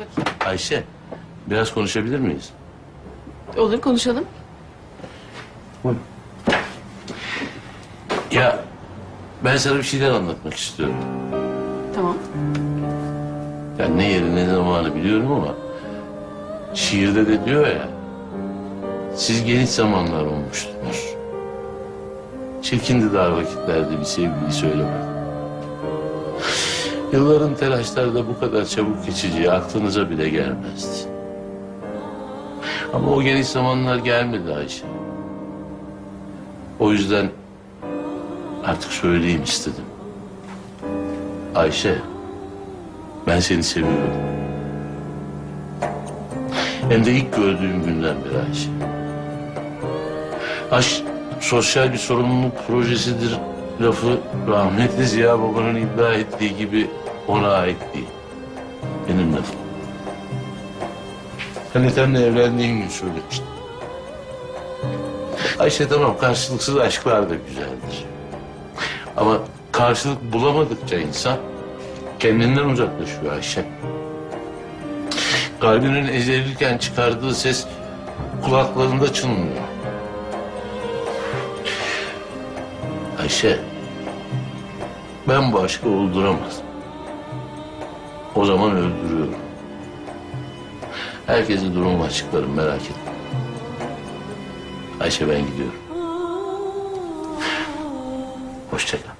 bakayım. Ayşe, biraz konuşabilir miyiz? Olur konuşalım. Ya ben sana bir şeyler anlatmak istiyorum. Tamam. Yani ne yeri ne zamanı biliyorum ama şiirde de diyor ya siz geniş zamanlar olmuştunuz. Çirkindi dar vakitlerde bir sevgili söylemek. Yılların telaşlarda bu kadar çabuk geçeceği aklınıza bile gelmezdi. Ama o geniş zamanlar gelmedi Ayşe. O yüzden artık söyleyeyim istedim. Ayşe, ben seni seviyorum. Hem de ilk gördüğüm günden beri Ayşe. Aşk sosyal bir sorumluluk projesidir lafı rahmetli Ziya Baba'nın iddia ettiği gibi ona ait değil. Benim lafım. Ethem'le evlendiğim gün söylemiştim. Ayşe tamam karşılıksız aşklar da güzeldir. Ama karşılık bulamadıkça insan kendinden uzaklaşıyor Ayşe. Kalbinin ezilirken çıkardığı ses kulaklarında çınlıyor. Ayşe, ben bu aşkı öldüremezdim. O zaman öldürüyorum. Herkese durumu açıklarım merak etme. Ayşe ben gidiyorum. Hoşça kal.